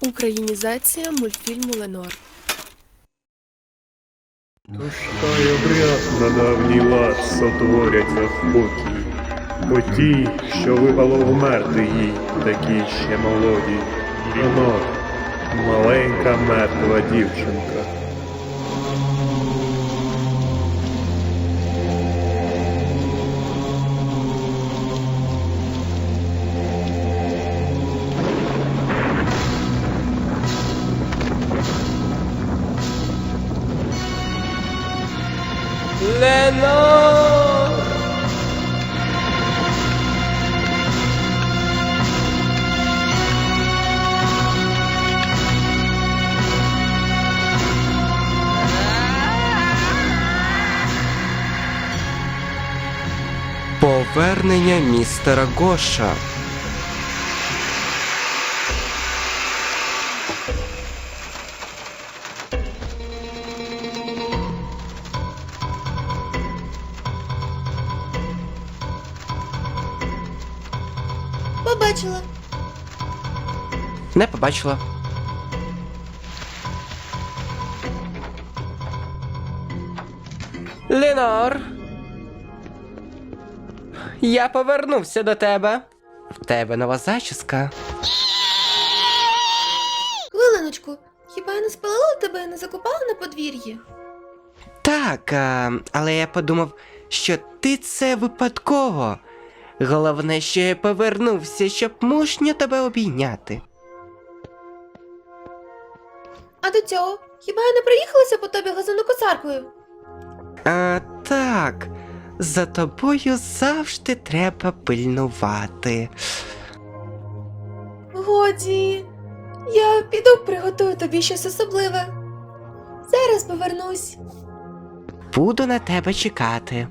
Українізація мультфільму Ленор. Й обряд на давній лад сотворять за спокій. Бо ті, що випало вмерти їй, такі ще молоді. Ленор, маленька мертва дівчинка. Повернення містера Гоша. Побачила. Не побачила. Ленор. Я повернувся до тебе. В тебе нова зачіска. Хвилиночку, хіба я не спалила тебе і не закопала на подвір'ї? Так, а, але я подумав, що ти це випадково. Головне, що я повернувся, щоб мужньо тебе обійняти. А до цього, хіба я не приїхалася по тобі газонокосаркою? А, так, за тобою завжди треба пильнувати. Годі, я піду приготую тобі щось особливе. Зараз повернусь. Буду на тебе чекати.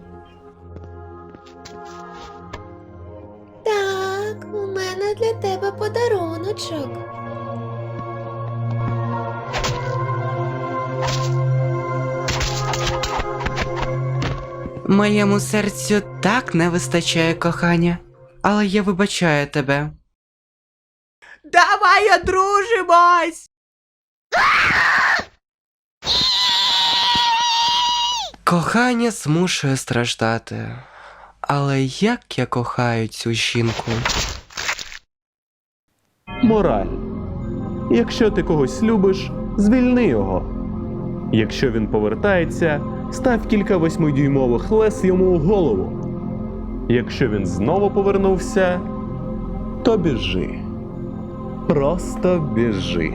Для тебе подаруночок. Моєму серцю так не вистачає кохання, але я вибачаю тебе. Давай одружимось! Кохання змушує страждати. Але як я кохаю цю жінку? Мораль. Якщо ти когось любиш, звільни його. Якщо він повертається, став кілька восьмидюймових лес йому у голову. Якщо він знову повернувся, то біжи. Просто біжи.